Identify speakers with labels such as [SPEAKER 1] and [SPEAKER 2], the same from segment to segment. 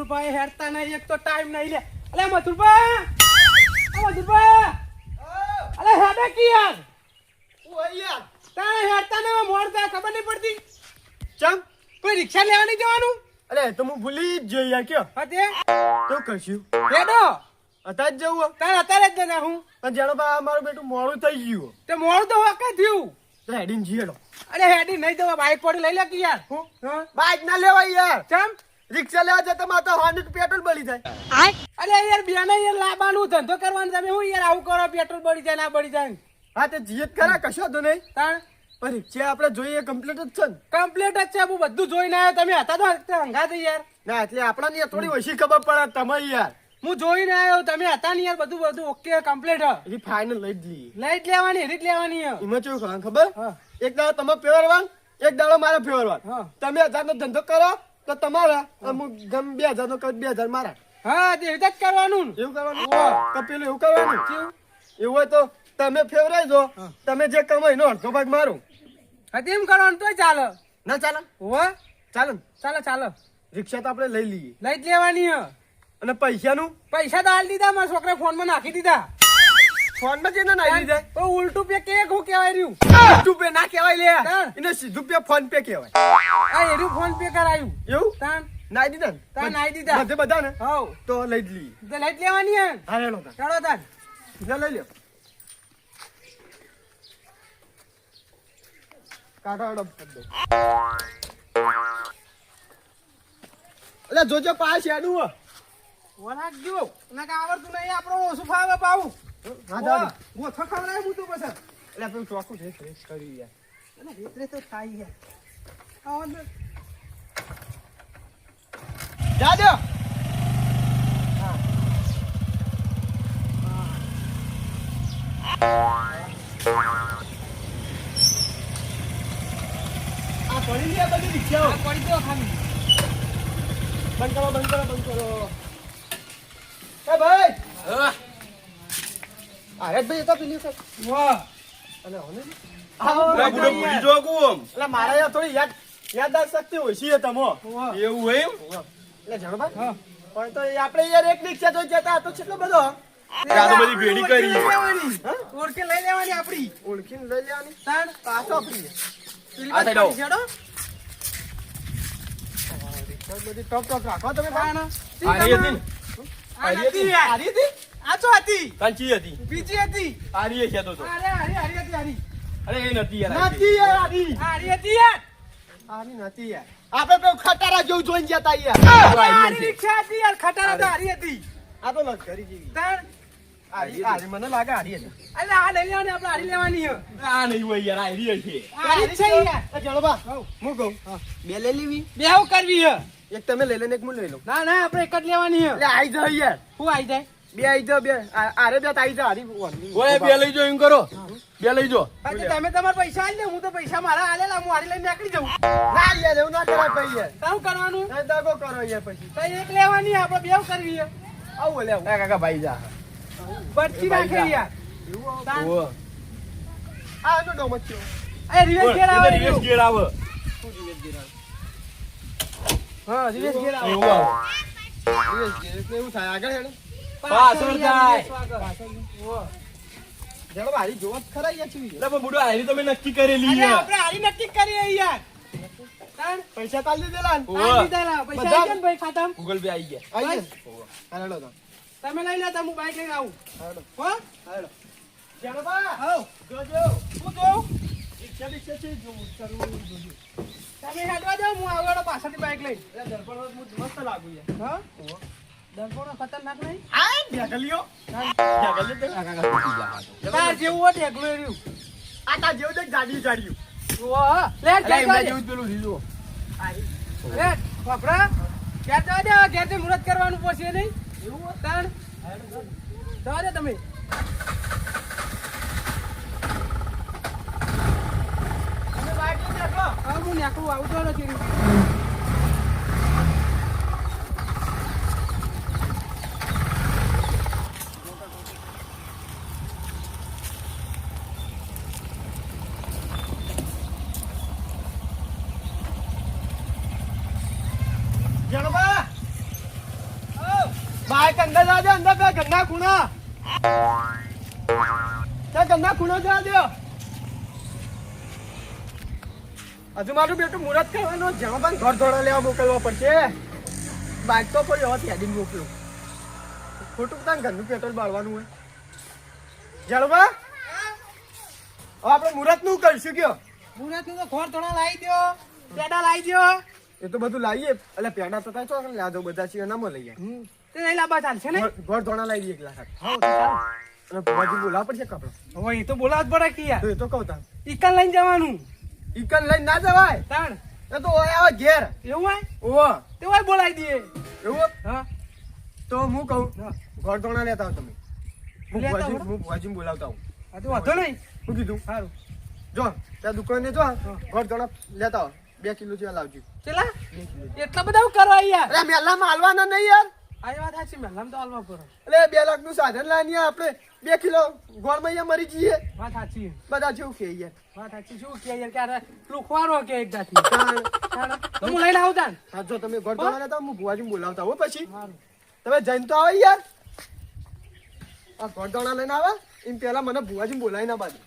[SPEAKER 1] મથુરભાઈ હેરતા નહીં એક તો ટાઈમ નહીં લે. અલે મથુરભાઈ! અ મથુરભા અલે હેડે કી યાર. તારે હેરતા ને મોડતા ખબર નહીં પડતી.
[SPEAKER 2] ચમ?
[SPEAKER 1] કોઈ રિક્ષા લેવા નહીં જવાનું?
[SPEAKER 2] અરે તો હું ભૂલી જ જઈ યાર કયો?
[SPEAKER 1] હતે
[SPEAKER 2] તો? કશું.
[SPEAKER 1] હેડો.
[SPEAKER 2] અત્યારે જ જવું
[SPEAKER 1] તારે અત્યારે જ જના હું
[SPEAKER 2] પણ જાણો બા મારું બેટું મોડું થઈ ગયું
[SPEAKER 1] તે મોડું તો વાકે થયું.
[SPEAKER 2] તો હેડીન જીએડો
[SPEAKER 1] અરે હેડી નહીં જવા બાઈક પડી લઈ લે કે યાર
[SPEAKER 2] હું? બાઈક ના લેવાય યાર.
[SPEAKER 1] ચમ?
[SPEAKER 2] રિક્ષા લેવા જતા માં તો પેટ્રોલ બળી જાય.
[SPEAKER 1] અરે યાર બેને યાર લાબાનું ધંધો કરવાનું તમે હું યાર આવું કરો પેટ્રોલ બળી જાય ના બળી જાય?
[SPEAKER 2] હા તે જીત કરા કશો તો નહીં.
[SPEAKER 1] તાણ?
[SPEAKER 2] પણ રિક્ષા આપણે જોઈએ કમ્પ્લીટ જ છે ને.
[SPEAKER 1] કમ્પ્લીટ જ છે હું બધું જોઈને આવ્યો તમે હતા તો હંગા થઈ યાર.
[SPEAKER 2] ના એટલે આપણાને થોડી ઓછી ખબર પડે તમે યાર.
[SPEAKER 1] હું જોઈને આવ્યો તમે હતા ને યાર બધું બધું ઓકે કમ્પ્લીટ
[SPEAKER 2] એ ફાઇનલ લઈ જ લઈએ.
[SPEAKER 1] લાઈટ લેવાની રીત લેવાની હે.
[SPEAKER 2] એમાં કેવું ખબર. એક દાડો તમે વાન એક દાડો મારે ફેરવાન.
[SPEAKER 1] હા.
[SPEAKER 2] તમે હજાર નો ધંધો કરો તો તમારા અમુક ગમ બે હજાર નો બે હજાર મારા.
[SPEAKER 1] હા તે રીતે જ કરવાનું
[SPEAKER 2] એવું કરવાનું? કપિલ એવું કરવાનું? એવું હોય તો તમે ફેવરાઈ જો. તમે જે કમાઈ નો અડધો ભાગ મારું.
[SPEAKER 1] હા તેમ કરવાનું તોય ચાલે.
[SPEAKER 2] ના ચાલે?
[SPEAKER 1] હો?
[SPEAKER 2] ચાલે
[SPEAKER 1] ચાલે ચાલે.
[SPEAKER 2] રિક્ષા તો આપણે લઈ લઈએ.
[SPEAKER 1] લાઈટ લેવાની હે.
[SPEAKER 2] અને પૈસાનું?
[SPEAKER 1] પૈસા તો હાલ દીધા મારા છોકરા ફોનમાં નાખી દીધા.
[SPEAKER 2] ફોનમાં જેને નાખી જાય
[SPEAKER 1] તો ઉલટું પે કે હું કહેવાય રહ્યું?
[SPEAKER 2] પે ના કહેવાય લે. એને સીધું પે ફોન પે કહેવાય.
[SPEAKER 1] આ એર્યું ફોન પે કરાયું.
[SPEAKER 2] એવું?
[SPEAKER 1] તાન.
[SPEAKER 2] નાઈ દીધા?
[SPEAKER 1] તાન નાઈ દીધા.
[SPEAKER 2] બધે બધા ને તો લઈ જ
[SPEAKER 1] તો લાઈટ લેવાની હે.
[SPEAKER 2] હા હેલો તાન.
[SPEAKER 1] ચાલો તાન.
[SPEAKER 2] લે લઈ લ્યો. કાઢો હેડો જોજો પાસ હો.
[SPEAKER 1] વરાક જો ના આવડતું નહીં આપણો ઓછું ફાવે પાવું
[SPEAKER 2] હા દાદા
[SPEAKER 1] ગોથો હું તો પછી.
[SPEAKER 2] એટલે આપણે છે ફ્રેશ કરી યાર
[SPEAKER 1] એટલે રીતરે તો થાય યાર આવો ને.
[SPEAKER 2] આ પડી ગયા બધી રિક્ષાઓ.
[SPEAKER 1] પડી ગયો ખાલી.
[SPEAKER 2] બંધ કરો બંધ કરો બંધ કરો. એ ભાઈ. અરે ભાઈ તો પેલી વખત
[SPEAKER 1] વાહ.
[SPEAKER 2] અને હવે
[SPEAKER 3] પેલા બુડો ભૂલી જો કુમ.
[SPEAKER 2] એટલે મારા યાર થોડી યાદ યાદદાર શક્તિ ઓછી છે તમો.
[SPEAKER 3] એવું હોય
[SPEAKER 2] એટલે જાણો
[SPEAKER 1] હા.
[SPEAKER 2] પણ તો આપણે યાર એક રિક્ષા જોઈ જતા તો કેટલો બધો
[SPEAKER 3] બધી ભેડી કરી.
[SPEAKER 1] ઓળખી લઈ લેવાની આપડી.
[SPEAKER 2] ઓળખીને લઈ લેવાની.
[SPEAKER 1] તાણ.
[SPEAKER 2] પાછો આપણી
[SPEAKER 3] આ
[SPEAKER 1] બાજુ
[SPEAKER 3] સાઈડ આવો.
[SPEAKER 2] બધી ટોપ ટોપ રાખો તમે
[SPEAKER 1] તાણ.
[SPEAKER 3] આ રહી હતી ને?
[SPEAKER 1] આ નથી
[SPEAKER 2] હતી?
[SPEAKER 1] આ તો હતી.
[SPEAKER 3] કાંચી હતી.
[SPEAKER 1] બીજી હતી.
[SPEAKER 3] આરી છે તો.
[SPEAKER 1] અરે હારી આરી હતી આરી
[SPEAKER 3] અરે એ નથી યાર
[SPEAKER 2] નથી યાર હારી.
[SPEAKER 1] આરી હતી યાર.
[SPEAKER 2] આરી નથી યાર. આપણે પેલું ખટારા જેવું જોઈને જતા યાર.
[SPEAKER 1] આરી રિક્ષા હતી યાર. ખટારા તો હારી હતી.
[SPEAKER 2] આ તો લશ્કરી જેવી.
[SPEAKER 1] તાર
[SPEAKER 2] આરી આરી મને લાગે હારી હતી
[SPEAKER 1] અલે આ લઈ લેવાની આપણે હારી લેવાની હે
[SPEAKER 3] આ નહીં હોય યાર આરી છે.
[SPEAKER 1] હારી જ છે યાર.
[SPEAKER 2] એ બા હું કહું? બે લઈ લેવી.
[SPEAKER 1] બે કરવી હે
[SPEAKER 2] એક તમે લઈ લેને એક હું લઈ લઉં.
[SPEAKER 1] ના ના આપણે એક જ લેવાની હે
[SPEAKER 2] એટલે આઈ જાવ યાર.
[SPEAKER 1] હું આવી જાય?
[SPEAKER 2] બે આઈ જાવ બે. આરે બે તો આઈ જાવ હારી
[SPEAKER 3] ઓય બે લઈ જો એમ કરો. બે લઈ જો
[SPEAKER 1] તમે તમારા પૈસા આલી દે હું તો પૈસા મારા આલેલા હું હારી લઈને નીકળી જાઉં.
[SPEAKER 2] ના યાર એવું ના કરાય ભાઈ યાર.
[SPEAKER 1] શું કરવાનું?
[SPEAKER 2] ના દગો કરો યાર પછી.
[SPEAKER 1] તો એક લેવાની આપણે બેવ કરવી
[SPEAKER 2] આવું લેવ.
[SPEAKER 3] ના કાકા ભાઈ જા.
[SPEAKER 1] બચી રાખે યાર.
[SPEAKER 3] ઓવો.
[SPEAKER 2] આ એનો ડોમો જ છે.
[SPEAKER 1] એ આવે
[SPEAKER 3] રિવેશ ગેર આવે.
[SPEAKER 1] હા આવે.
[SPEAKER 3] એવું આવે.
[SPEAKER 2] રિવેશ ગેર એટલે એવું થાય. આગળ હેડે.
[SPEAKER 3] પાછળ જાય.
[SPEAKER 2] જલો હારી જોવો ખરા યાર છીએ
[SPEAKER 3] એટલે બુડો હારી તમે નક્કી કરેલી યાર
[SPEAKER 1] આપણે હારી નક્કી કરીએ યાર. તાણ.
[SPEAKER 2] પૈસા તાલ
[SPEAKER 3] ઓવે.
[SPEAKER 1] આ દીધેલા. પૈસા આઈ ગયા ભાઈ ખાતામાં?
[SPEAKER 3] ગૂગલ પે આવી ગયા.
[SPEAKER 2] આઈ ગયા? હાલો તો
[SPEAKER 1] તમે લઈ લેતા હું બાઈક લઈને આવું.
[SPEAKER 2] હાલો.
[SPEAKER 1] હો?
[SPEAKER 2] હેડો જણબા
[SPEAKER 1] હઉ.
[SPEAKER 2] જોજો
[SPEAKER 1] હું જો
[SPEAKER 2] રિક્ષા બિક્ષા છે જોવું કરવું જોજો
[SPEAKER 1] તમે હેડવા જાવ હું આવડો પાછળથી બાઈક લઈને.
[SPEAKER 2] એટલે દર્પણ હું મસ્ત લાગુ યાર.
[SPEAKER 1] હા? દર્પણો ખતરનાક નહીં?
[SPEAKER 2] આ
[SPEAKER 1] તાર જેવું હોય ઢેકલું રહ્યું.
[SPEAKER 2] આ તા જેવું ગાડી ગાડી
[SPEAKER 1] ઓહ. લે, જવા
[SPEAKER 3] પેલું.
[SPEAKER 1] લે. ઘેર જવા દે, હવે ઘેરથી મુહૂર્ત કરવાનું પછી નહીં. એવું હોય? તાણ. જવા દે તમે. હું નેકળું આવતો નથી
[SPEAKER 2] બે ગંદા ખૂણા? ત્યાં ગંદા ખૂણા જવા દો હજુ મારું બેટું મુરત કરવાનું જ્યાં પણ ઘર ધોળા લેવા મોકલવા પડશે. બાઇક તો કોઈ હવે ત્યાંથી મોકલું. ખોટું તાન ઘરનું પેટ્રોલ બાળવાનું હોય. જળવા હવે આપણે મુરતનું કરીશું કયો?
[SPEAKER 1] મુરતનું તો ઘર ધોળા લાવી દો પેડા લાવી દો
[SPEAKER 2] એ તો બધું લાવીએ એટલે પેડા તો થાય છો લાદો બધા છે એનામાં લઈએ.
[SPEAKER 1] તે નહીં લાવવા ચાલશે ને?
[SPEAKER 2] ઘર ધોણા લાવી દઈએ એક લાખ
[SPEAKER 1] હા.
[SPEAKER 2] અને ભુવાજી બોલાવ પડશે કપડા
[SPEAKER 1] હવે એ તો બોલાવ જ પડે કે યાર.
[SPEAKER 2] એ તો કહું
[SPEAKER 1] ઈકન લઈને જવાનું?
[SPEAKER 2] ઇકન લઈને ના જવાય?
[SPEAKER 1] તાણ.
[SPEAKER 2] એ તો ઓય આવે ઘેર.
[SPEAKER 1] એવું હોય?
[SPEAKER 2] ઓ
[SPEAKER 1] તે હોય બોલાવી દઈએ.
[SPEAKER 2] એવું?
[SPEAKER 1] હા.
[SPEAKER 2] તો હું કહું ઘર ધોણા લેતા આવો તમે. હું ભુવાજી હું ભુવાજીને બોલાવતા આવું.
[SPEAKER 1] હા તો વાંધો નહીં.
[SPEAKER 2] હું કીધું.
[SPEAKER 1] સારું.
[SPEAKER 2] જો ત્યાં દુકાને જો ઘર ધોણા લેતા આવો. બે કિલો જેવા લાવજો.
[SPEAKER 1] કેટલા? એટલા બધા કરવા યાર
[SPEAKER 2] અરે મેલામાં હાલવાના નહીં યાર. એટલે બે લાખનું સાધન લાવીએ આપણે. બે કિલો ગોળમાં અહીંયા મરી જઈએ.
[SPEAKER 1] વાત સાચી.
[SPEAKER 2] બધા જેવું કે યાર
[SPEAKER 1] વાત સાચી. શું કે યાર ક્યારે લુખવારો કે એક જાતની?
[SPEAKER 2] તાણ.
[SPEAKER 1] તાણ. તો હું લઈને આવતા
[SPEAKER 2] હા જો તમે ઘર ધોણા તો હું ભુવાજીને બોલાવતા હો પછી. તમે જઈને તો આવે યાર. આ લઈને આવે. એમ પેલા મને ભુવાજી બોલાવી ના બાજુ.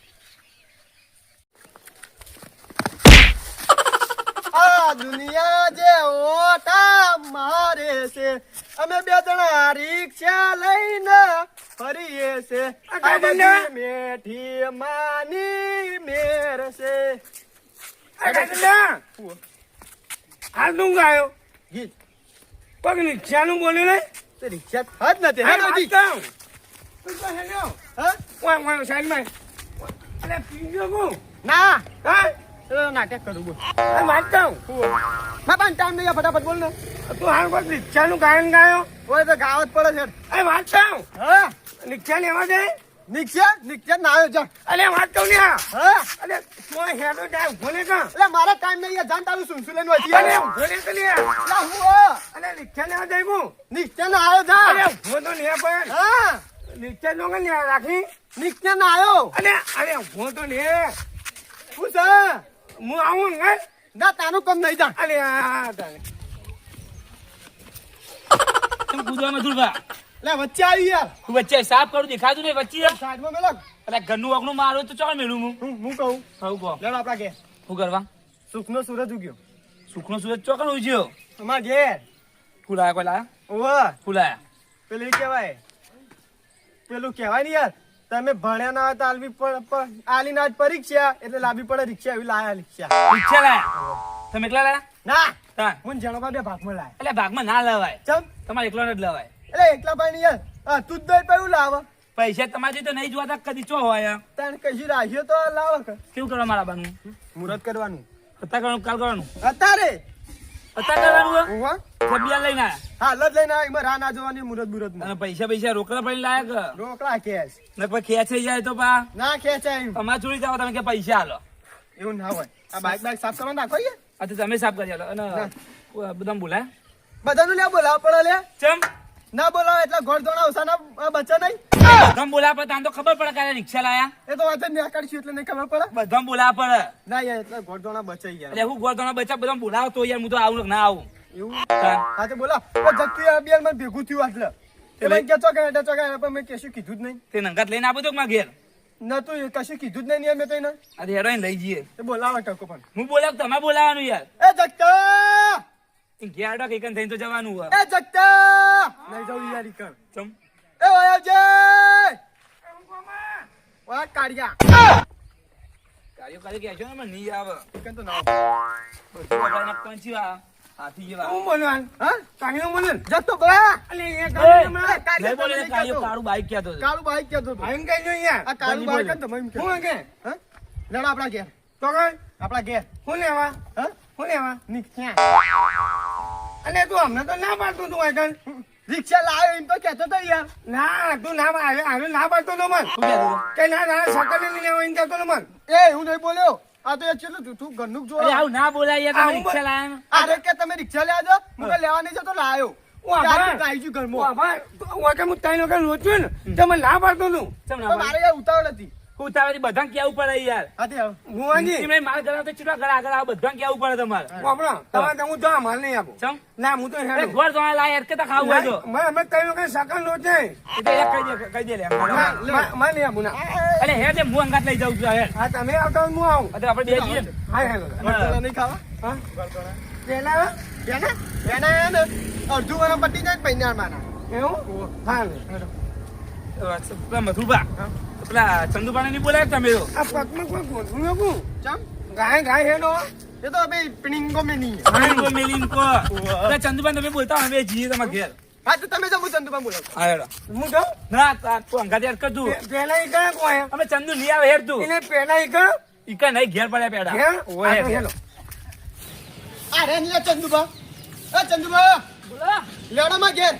[SPEAKER 2] આ દુનિયા જે ઓટા મારે છે. અમે બે જણા રિક્ષા લઈને ફરીએ છે. મેઠી માની મેર છે.
[SPEAKER 1] હાલ તું ગાયો.
[SPEAKER 2] ગીત
[SPEAKER 1] પગ બોલ્યું ને
[SPEAKER 2] તે રિક્ષા જ. નથી હે? બાજી? હા
[SPEAKER 1] અરે પીજો
[SPEAKER 2] ના.
[SPEAKER 1] હા?
[SPEAKER 2] ચલો નાટક કરું બોલ.
[SPEAKER 1] વાંચતા હું.
[SPEAKER 2] માં પણ ટાઈમ નહીં ફટાફટ બોલ ને.
[SPEAKER 1] તું હાલ કોઈ રિક્ષાનું ગાયન ગાયો.
[SPEAKER 2] ઓય તો ગાવત પડે છે.
[SPEAKER 1] અરે વાંચતા હું.
[SPEAKER 2] હા.
[SPEAKER 1] રિક્ષા લેવા દે.
[SPEAKER 2] નિક્ષા નિક્ષા ના આવ્યો જા
[SPEAKER 1] અરે વાંચતો ને આ.
[SPEAKER 2] હા.
[SPEAKER 1] અરે તું હેડો જાય ભોલે કા?
[SPEAKER 2] મારા ટાઈમ નહીં જાન તારું સુનસુ
[SPEAKER 1] અરે ભોલે તો લે.
[SPEAKER 2] એટલે હું હો.
[SPEAKER 1] અરે લેવા જાય હું.
[SPEAKER 2] નિક્ષા ના આવ્યો જા
[SPEAKER 1] ભો તો લે પણ.
[SPEAKER 2] હા.
[SPEAKER 1] રિક્ષા નો ને રાખી?
[SPEAKER 2] નિક્ષા ના આવ્યો.
[SPEAKER 1] અરે અરે ભો તો લે.
[SPEAKER 2] શું છે?
[SPEAKER 1] હું આવું ને
[SPEAKER 2] ના તારું કામ નહીં જા
[SPEAKER 1] અરે તારે.
[SPEAKER 2] એટલે વચ્ચે આવી યાર.
[SPEAKER 3] તું વચ્ચે સાફ કરું દેખાતું નહીં વચ્ચે
[SPEAKER 2] સાઈડમાં મેલો
[SPEAKER 3] અરે ઘરનું વાગનું મારું તો ચાલ મેળું હું.
[SPEAKER 2] હું હું કહું?
[SPEAKER 3] હવે કહો.
[SPEAKER 2] લેડો આપડા કે
[SPEAKER 3] શું કરવા
[SPEAKER 2] સુખનો સૂરજ ઉગ્યો.
[SPEAKER 3] સુખનો સૂરજ ચોકન ઉજ્યો?
[SPEAKER 2] અમાર ઘેર.
[SPEAKER 3] ફૂલાયા કોઈ લાયા?
[SPEAKER 2] ઓવા.
[SPEAKER 3] ફૂલાયા
[SPEAKER 2] પેલું ઈ કહેવાય. પેલું કહેવાય ને યાર. તમે ભણ્યા ના હતા આલવી પણ આલી ના પરીક્ષા એટલે લાવી પડે રિક્ષા એવી લાયા રિક્ષા.
[SPEAKER 3] રિક્ષા લાયા? તમે એકલા લાયા?
[SPEAKER 2] ના. હું જણવા બે ભાગમાં લાયા.
[SPEAKER 3] એટલે ભાગમાં ના લવાય.
[SPEAKER 2] ચમ.
[SPEAKER 3] તમારે એકલો જ લવાય.
[SPEAKER 2] એટલે એકલા ભાઈ યાર તું જ દઈ પેલું લાવ.
[SPEAKER 3] પૈસા તમારી તો નહીં જોવાતા કદી ચો હોય
[SPEAKER 2] તને કશું રાખ્યો તો લાવ.
[SPEAKER 3] કેવું કરવા મારા બાનું?
[SPEAKER 2] મુહૂર્ત કરવાનું.
[SPEAKER 3] અત્યારે કરવાનું કાલ કરવાનું.
[SPEAKER 2] અત્યારે?
[SPEAKER 3] લઈને આયા.
[SPEAKER 2] હાલ લઈને એમાં રા ના જોવાની મુહૂર્ત મુહૂર્ત
[SPEAKER 3] અને પૈસા પૈસા રોકડા પડી લાયક
[SPEAKER 2] રોકડા ખેંચ
[SPEAKER 3] ને પછી ખેંચાઈ જાય તો પા.
[SPEAKER 2] ના ખેંચાય.
[SPEAKER 3] અમારે છોડી જાવ તમે કે પૈસા હાલો
[SPEAKER 2] એવું ના હોય. આ બાઈક બાઈક સાફ કરવા નાખો
[SPEAKER 3] આ તો તમે સાફ કરી આલો. અને બધા બોલાય.
[SPEAKER 2] બધાનું લે બોલાવ પડે લે
[SPEAKER 3] ચમ.
[SPEAKER 2] ના બોલાવે એટલે ઘોડ ધોણા ઓસાના બચ્ચા નહીં?
[SPEAKER 3] બધમ બોલા પડે તાન તો ખબર પડે કે રિક્ષા લાયા.
[SPEAKER 2] એ તો વાત નહીં કાઢશું એટલે નહીં ખબર પડે.
[SPEAKER 3] બધમ બોલા પડે.
[SPEAKER 2] ના યાર એટલે ધોણા બચાઈ ગયા
[SPEAKER 3] એટલે હું ગોળધાના બચ્ચા બધા બોલાવો તો યાર હું તો આવું ના આવું.
[SPEAKER 2] એવું. હા તો બોલા. તો આ બેન મને ભેગું થયું એટલે એટલે કે ચોકે એટલે ચોકે પણ મેં કશું કીધું જ નહીં.
[SPEAKER 3] તે નંગાત લઈને આપો તો મારા ઘેર.
[SPEAKER 2] નતું એ કશું કીધું જ નહીં મેં તો એને.
[SPEAKER 3] અરે હેરોઈન લઈ જઈએ.
[SPEAKER 2] બોલાવે ટકો પણ.
[SPEAKER 3] હું બોલાવ તમે બોલાવાનું યાર.
[SPEAKER 2] એ જગતા!
[SPEAKER 3] એ ઘેર આડો કે એકન થઈને તો જવાનું હોય.
[SPEAKER 2] એ જગતા! નહીં જાઉં યાર કર
[SPEAKER 3] ચમ.
[SPEAKER 2] એ વયાવજે વાહ કાડિયા
[SPEAKER 3] કાડિયો કાર્ય કે છો ને નહીં આવે.
[SPEAKER 2] ઈ તો ના
[SPEAKER 3] બધું વગાડીને પંચી આ હાથી જેવા.
[SPEAKER 1] હું બોલવાન
[SPEAKER 2] હા?
[SPEAKER 1] કાંઈ બોલે?
[SPEAKER 2] જગતો બરા
[SPEAKER 1] અલે એ ગાડી
[SPEAKER 3] નહીં બોલે
[SPEAKER 2] નહીં
[SPEAKER 3] કાળું બાઈક કહેતો તો
[SPEAKER 2] કાળું બાઈક હતો.
[SPEAKER 1] ભાઈ કઈ જો યાર.
[SPEAKER 2] આ કાળું બાઈક જ એમ કહો.
[SPEAKER 1] હું કે
[SPEAKER 2] હા? લડા આપણા ઘેર.
[SPEAKER 1] તો કઈ
[SPEAKER 2] આપડા ઘેર.
[SPEAKER 1] હું લેવા?
[SPEAKER 2] હા?
[SPEAKER 1] હું લેવા?
[SPEAKER 2] નીકળ્યા
[SPEAKER 1] અને તું અમને તો ના પાડતું તું આગળ.
[SPEAKER 2] રિક્ષા લાવ્યો એમ તો કેતો તો યાર.
[SPEAKER 1] ના તું ના આવે આવે ના પાડતો તો મન. કે ના ના સકલની લેવા એમ કહેતો તો મન.
[SPEAKER 2] એ હું નહીં બોલ્યો. આ તો એટલું કેટલું જૂઠું ઘરનું જો
[SPEAKER 3] આવું ના બોલાય યાર તમે રિક્ષા લાયા
[SPEAKER 2] અરે કે તમે રિક્ષા લેવા જો હું તો લેવા નહીં જતો લાયો.
[SPEAKER 1] હું આભાર.
[SPEAKER 2] આવી ઘરમાં?
[SPEAKER 1] હું કે હું તૈનો કે રોચ્યું ને. તમે ના પાડતો તું.
[SPEAKER 3] ના
[SPEAKER 2] મારે ઉતાવળ હતી.
[SPEAKER 3] ઉતાવળથી બધાને કેવું પડે યાર?
[SPEAKER 2] હાથી આવો.
[SPEAKER 1] ભુવાજી
[SPEAKER 3] એમને તો ચૂડા ઘર આગળ આવો બધાને કેવું પડે તમારે?
[SPEAKER 1] વાપરો હું તો માલ નહીં આપું.
[SPEAKER 3] ચમ?
[SPEAKER 1] ના હું તો
[SPEAKER 3] અરે
[SPEAKER 1] હેડું.
[SPEAKER 3] લાય હેડ કે ખાવું હોય
[SPEAKER 1] મેં અમે કઈ વખત શકલ નો છે
[SPEAKER 3] એ તો એક કહી દે લે.
[SPEAKER 1] માલ નહીં આપું ના.
[SPEAKER 3] અરે હેડ દે હું અંગાત લઈ જાઉં છું હેડ.
[SPEAKER 1] હા તમે આવતા હું આવું.
[SPEAKER 3] અત્યારે આપણે બે જઈએ.
[SPEAKER 1] હા. હેલો
[SPEAKER 2] નહીં ખાવા?
[SPEAKER 1] હા?
[SPEAKER 2] પેલા પેલા પેલા અડધું વાળા પટી જાય પૈનાર મારા
[SPEAKER 1] એવું? હા હેલો.
[SPEAKER 3] પેલા નહીં બોલાય તમે
[SPEAKER 1] આ પગમાં કોઈ ગોઠવું નતું
[SPEAKER 2] ચમ?
[SPEAKER 1] ગાય ગાય હેડો.
[SPEAKER 2] એ તો અમે પિનિંગો મેં નહીં
[SPEAKER 3] મેલિન કો. મેલિન કો પેલા ચંદુભાઈ તમે બોલતા અમે જઈએ તમારા ઘેર.
[SPEAKER 2] હા તો તમે જમું ચંદુબા બોલો
[SPEAKER 3] હા હેડો.
[SPEAKER 1] હું કહું
[SPEAKER 3] ના તું અંગાત યાદ કરતું
[SPEAKER 1] પેલા એક કોઈ?
[SPEAKER 3] અમે ચંદુ લઈ આવે હેડ તું.
[SPEAKER 1] એટલે પેલા ઈ કયા
[SPEAKER 3] ઈકા નહીં ઘેર પડ્યા પેડા.
[SPEAKER 1] ઘેર?
[SPEAKER 3] ઓય
[SPEAKER 1] હા, તો
[SPEAKER 3] હેડ.
[SPEAKER 1] હેલો.
[SPEAKER 2] આ રે નીલા એ ચંદુબા
[SPEAKER 3] બોલો.
[SPEAKER 2] લેવડો માં ઘેર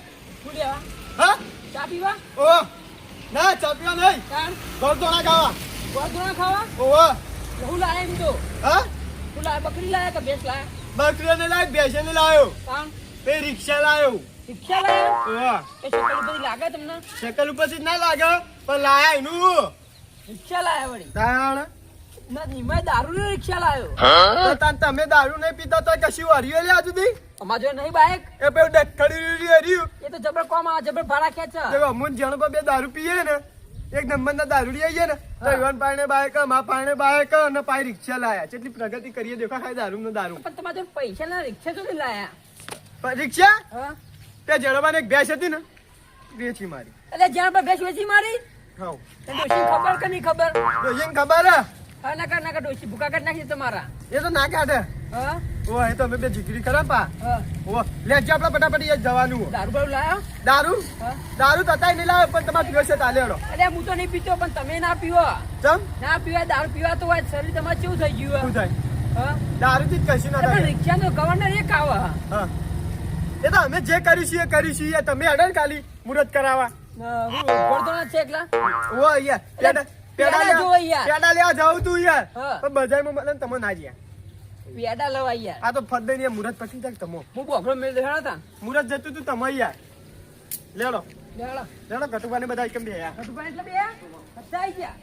[SPEAKER 3] લેવા?
[SPEAKER 2] હા?
[SPEAKER 3] ચા પીવા?
[SPEAKER 2] ઓ ના ચાપ્યો નહીં.
[SPEAKER 3] કાન
[SPEAKER 2] ખાવા.
[SPEAKER 3] ગોળગોળા ખાવા?
[SPEAKER 2] ઓહો
[SPEAKER 3] હું લાયા એમ તો.
[SPEAKER 2] હા?
[SPEAKER 3] હું લાયા બકરી લાયા કે ભેંસ લાયા?
[SPEAKER 2] બકરીને લાય ભેંસને લાયો.
[SPEAKER 3] કાન
[SPEAKER 2] એ રિક્ષા લાયો.
[SPEAKER 3] રિક્ષા લાયો?
[SPEAKER 2] ઓહો
[SPEAKER 3] એ શકલ ઉપર લાગે તમને?
[SPEAKER 2] શકલ ઉપરથી જ ના લાગે પણ લાયા એનું.
[SPEAKER 3] રિક્ષા લાયા વળી.
[SPEAKER 2] તાણ?
[SPEAKER 3] દારૂ ની રિક્ષા લાયો.
[SPEAKER 2] તાન તમે દારૂ નહીં પીતા તો કશું હરિયો લે આજુ દી
[SPEAKER 3] અમાર નહીં બાઈક.
[SPEAKER 2] એ પેલું ડખડી
[SPEAKER 3] કોમ આ જબર ભાડા ખેંચે
[SPEAKER 2] જો અમુક જણ બે દારૂ પીએ ને એક નંબર ના દારૂ આવીએ ને તો યુવાન પાણે બાયક મા પાણે બાયક અને પાઈ રિક્ષા લાયા. કેટલી પ્રગતિ કરીએ દેખા ખાય દારૂ નો દારૂ.
[SPEAKER 3] પણ તમારે પૈસા ના રિક્ષા જો લાયા.
[SPEAKER 2] રિક્ષા?
[SPEAKER 3] હા.
[SPEAKER 2] તે જણવાને એક ભેંસ હતી ને વેચી મારી.
[SPEAKER 3] એટલે પર ભેંસ વેચી મારી?
[SPEAKER 2] હા.
[SPEAKER 3] તે ડોશી ખબર કે નહીં ખબર?
[SPEAKER 2] ડોશીને ખબર હે?
[SPEAKER 3] હા ડોશી ભૂકા કાઢ નાખી તમારા.
[SPEAKER 2] એ તો ના કાઢે
[SPEAKER 3] હા?
[SPEAKER 2] ઓ એ તો અમે બે જીગરી ખરા પા. ઓ લે જ આપણે ફટાફટ એ જવાનું
[SPEAKER 3] દારૂ બારૂ લાયો?
[SPEAKER 2] દારૂ? દારૂ તતાય નહીં લાવે પણ તમારે પીવો છે તાલે હેડો
[SPEAKER 3] અરે હું તો નહીં પીતો પણ તમે ના પીવો.
[SPEAKER 2] ચમ?
[SPEAKER 3] ના પીવા દારૂ પીવા તો શરીર તમારે કેવું થઈ ગયું
[SPEAKER 2] શું થાય?
[SPEAKER 3] હા?
[SPEAKER 2] દારૂ થી જ કશું ના થાય.
[SPEAKER 3] રિક્ષા નો ગવર્નર એક આવે.
[SPEAKER 2] હા. એ તો અમે જે કરીશું એ કરીશું યાર તમે હેડો ને ખાલી મુરત કરાવવા.
[SPEAKER 3] હું પડતો ના છે એકલા.
[SPEAKER 2] ઓ યાર પેડા પેડા
[SPEAKER 3] પેડા
[SPEAKER 2] લેવા
[SPEAKER 3] યાર.
[SPEAKER 2] પેડા લેવા જાઉં તું યાર.
[SPEAKER 3] હા.
[SPEAKER 2] પણ બજારમાં મળે તમે ના જ્યા.
[SPEAKER 3] વેડા લેવા યાર.
[SPEAKER 2] આ તો ફરદે ને મુરત પછી જાય તમો.
[SPEAKER 3] હું બોકડો મેળ દેખાડા તા
[SPEAKER 2] મુરત જતું તું તમે યાર. લેડો.
[SPEAKER 3] લેડો.
[SPEAKER 2] લેડો કટુબાને બધા કેમ બે યાર.
[SPEAKER 3] કટુભાઈ એટલે બે? બધા ગયા.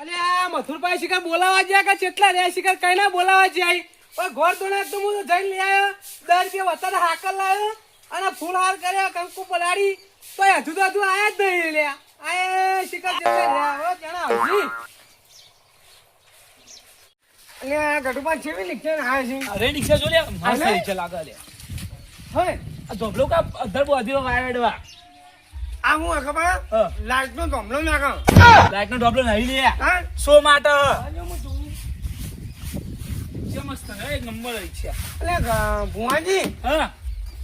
[SPEAKER 1] અને આ મથુરભાઈ શિકાર બોલાવા ગયા કે કેટલા રહ્યા શિકાર કઈ ના બોલાવા જાય. પણ ઘોર દોણા તો હું જઈને લઈ આવ્યો. દર બે વધારે હાકલ લાવ્યો અને ફૂલ હાર કર્યા કંકુ પલાડી તો હજુ તો હજુ આયા જ નહીં લ્યા. આ શિકાર જેટલા રહ્યા જણા આવજી અને આ ગઢુમાં કેવી લીધે હા છે
[SPEAKER 3] અરે રિક્ષા જો લે મસ્ત રિક્ષા લાગે લે.
[SPEAKER 1] હવે
[SPEAKER 3] આ ધોબલો કા અધર બોધીઓ વાયડવા
[SPEAKER 1] આ હું ખબર? લાઈટ નો ધોમલો નાખો
[SPEAKER 3] લાઈટ નો ડોબલો નહીં લે.
[SPEAKER 1] હા?
[SPEAKER 3] સો માટે. મસ્ત એક નંબર રિક્ષા
[SPEAKER 1] એટલે ભુવાજી.
[SPEAKER 3] હા.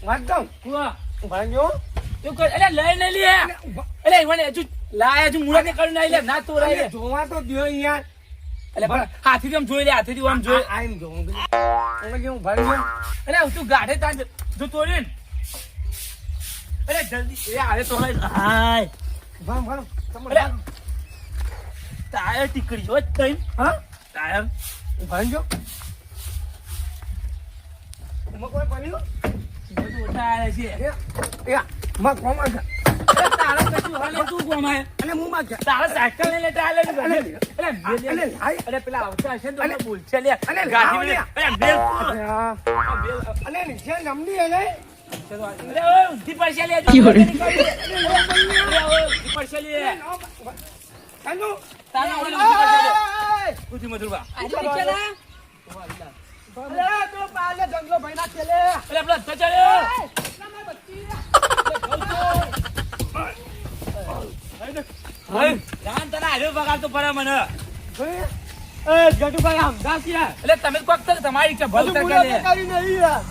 [SPEAKER 1] વાત કહું?
[SPEAKER 3] ભાઈ
[SPEAKER 1] ભાઈઓ
[SPEAKER 3] તું અરે લઈ લઈ લે. અરે મને હજુ લાયા હજુ મુરત ને કરી લે ના તો લે
[SPEAKER 1] જોવા તો દ્યો યાર
[SPEAKER 3] એટલે પણ હાથીથી આમ જોઈ લે હાથીથી આમ જોઈ
[SPEAKER 1] આમ એમ જોઉં એટલે હું ભાઈ
[SPEAKER 3] એટલે તું ગાઢે તાન જો તોડી ને. અરે જલ્દી એ આવે તો લઈ હાય.
[SPEAKER 1] ભામ ભામ
[SPEAKER 3] તમે ટાયર ટીકડી જો તઈ.
[SPEAKER 1] હા?
[SPEAKER 3] ટાયર.
[SPEAKER 1] ભાઈ જો એમાં કોઈ બન્યું
[SPEAKER 3] બધું ટાયર છે.
[SPEAKER 1] એ માં કોમા
[SPEAKER 3] તારે કશું હાલે તું ગમાય.
[SPEAKER 1] અને હું માં છે
[SPEAKER 3] તારે સાયકલ લઈને ટાયર
[SPEAKER 1] અલે, અલે,
[SPEAKER 3] પેલા આવતા હશે તો બોલશે. લે
[SPEAKER 1] અલે,
[SPEAKER 3] ગાડી લે
[SPEAKER 1] લાવો
[SPEAKER 3] અરે મેલ
[SPEAKER 1] હા.
[SPEAKER 3] આ મેલ
[SPEAKER 1] અને નીચે નમડી હે
[SPEAKER 3] અરે પડશે લે હજુ અરે ઓય ઊંધી પડશે લે.
[SPEAKER 1] કાનો
[SPEAKER 3] તારા ઓલે ઊંધી પડશે લે. ઊંધી મધુરબા
[SPEAKER 1] અલે તો પાલે જંગલો ભાઈ ખેલે.
[SPEAKER 3] અરે પેલા ધજા લે જાન તને આર્યો બગાડતો પડે મને.
[SPEAKER 1] ગટુભાઈ આમ દાસિયા
[SPEAKER 3] એટલે તમે કોક તો તમારી ઈચ્છા ભલ
[SPEAKER 2] મુહૂર્ત
[SPEAKER 3] લે.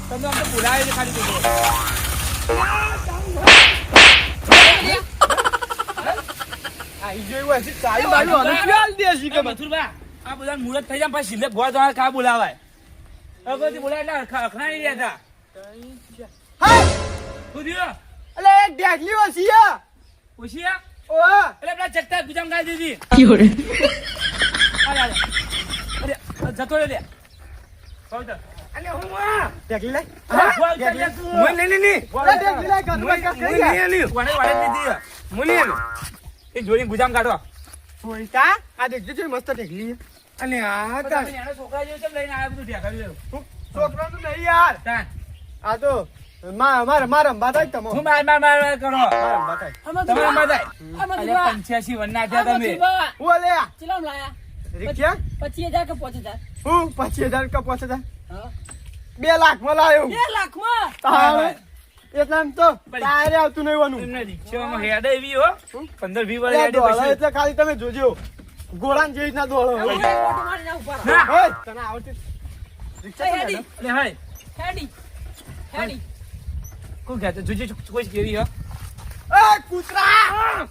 [SPEAKER 3] તમે તો બોલાવે છે ખાલી તો
[SPEAKER 2] છે
[SPEAKER 3] બોલાવાય. બોલાય એટલે
[SPEAKER 2] હા
[SPEAKER 3] પેલા ચકતા ગુજામ ગાઈ દીધી. અરે અરે જતો રે લે. કહું
[SPEAKER 1] અને હું આ?
[SPEAKER 3] કરી લે. તું.
[SPEAKER 1] મોય નહીં નહીં
[SPEAKER 2] ઢેકલી લઈ ઘરમાં કાંઈ
[SPEAKER 1] મોય
[SPEAKER 2] કરી
[SPEAKER 1] નહીં
[SPEAKER 3] વાડે વાડે દીધી
[SPEAKER 1] મોય
[SPEAKER 3] એ જોઈને ગુજામ કાઢો
[SPEAKER 2] હોય આ દેખજો છે મસ્ત ઢેકલી અને આ કા
[SPEAKER 3] છોકરા જેવું લઈને આવ્યા બધું ઢેકાવ્યું એવું?
[SPEAKER 2] છોકરાનું નહીં યાર. આ તો મા મારા મારા રંબા થાય તમો.
[SPEAKER 3] હું માર માર માર માર કરો.
[SPEAKER 2] મારા રંબા થાય
[SPEAKER 3] તમે રમવા જાય અલ્યા પંચ્યાસી થયા તમે.
[SPEAKER 2] હું
[SPEAKER 4] ચલામ લાયા. હજાર કે પાંચ હજાર?
[SPEAKER 2] હું? પચીસ હજાર કે પાંચ હજાર?
[SPEAKER 4] હા.
[SPEAKER 2] બે લાખમાં લાવ્યો
[SPEAKER 4] બે લાખમાં?
[SPEAKER 2] તારે? એટલે એમ તો તારે આવતું નહીં વાનું
[SPEAKER 3] રિક્ષામાં હેડે એવી હો. પછી.
[SPEAKER 2] એટલે ખાલી તમે જોજો. ગોળાન જેવી રીતના દોડો.
[SPEAKER 3] ના.
[SPEAKER 2] તને આવડતી રિક્ષા
[SPEAKER 4] હેડી.
[SPEAKER 2] હેડી.
[SPEAKER 3] કોણ કહેતો? જોજે કોઈ કેરી હો
[SPEAKER 2] એ કૂતરા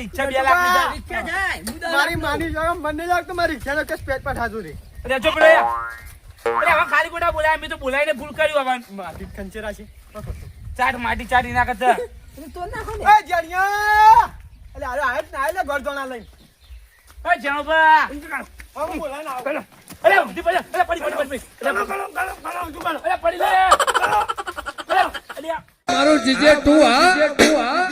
[SPEAKER 3] ઈચ્છા
[SPEAKER 2] મારી માની મને લાગતો મારી રિક્ષાનો કેસ પેટ પર હાજુ રે
[SPEAKER 3] અલ્યા, ચૂપ રહે. અલ્યા, હવે ખાલી બોલાય મેં તો બોલાવીને ભૂલ કર્યું હવે
[SPEAKER 2] માટી ખંચેરા છે
[SPEAKER 3] ચાટ માટી ચાટી ના કરતા
[SPEAKER 4] તો નાખો ને.
[SPEAKER 2] એ જણિયા અલે અરે આય જ ના આય લે ગરદોણા લઈને.
[SPEAKER 3] અરે જાણો બા
[SPEAKER 2] હવે બોલાય ના આવો.
[SPEAKER 3] અલ્યા, ઊંધી પડી જા. અલ્યા, પડી પડી પડી. અલ્યા, પડી લે. અલ્યા, અલ્યા
[SPEAKER 5] મારું જીજે ટુ હા?